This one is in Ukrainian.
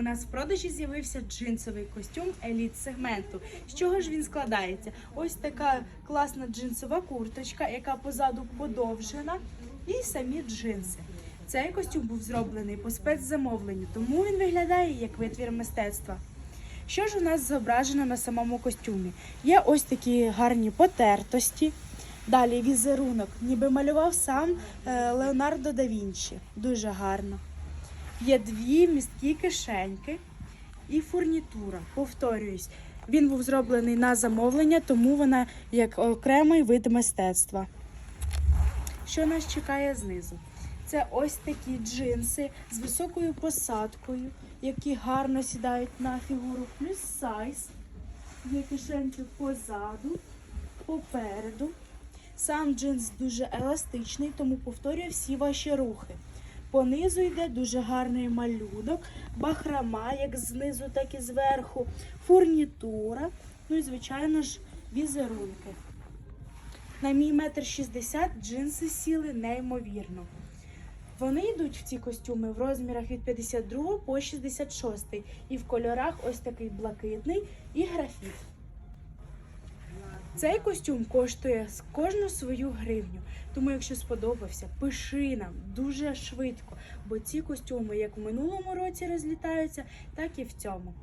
У нас в продажі з'явився джинсовий костюм еліт сегменту. З чого ж він складається? Ось така класна джинсова курточка, яка позаду подовжена, і самі джинси. Цей костюм був зроблений по спецзамовленню, тому він виглядає як витвір мистецтва. Що ж у нас зображено на самому костюмі? Є ось такі гарні потертості. Далі візерунок, ніби малював сам е, Леонардо да Вінчі. Дуже гарно. Є дві місткі кишеньки і фурнітура. Повторююсь, він був зроблений на замовлення, тому вона як окремий вид мистецтва. Що нас чекає знизу? Це ось такі джинси з високою посадкою, які гарно сідають на фігуру, плюс сайз. Є кишеньки позаду, попереду. Сам джинс дуже еластичний, тому повторює всі ваші рухи. Понизу йде дуже гарний малюнок, бахрама, як знизу, так і зверху, фурнітура, ну і, звичайно ж, візерунки. На мій метр шістдесят джинси сіли неймовірно. Вони йдуть в ці костюми в розмірах від 52 по 66 і в кольорах ось такий блакитний і графіт. Цей костюм коштує кожну свою гривню. Тому, якщо сподобався, пиши нам дуже швидко, бо ці костюми як в минулому році розлітаються, так і в цьому.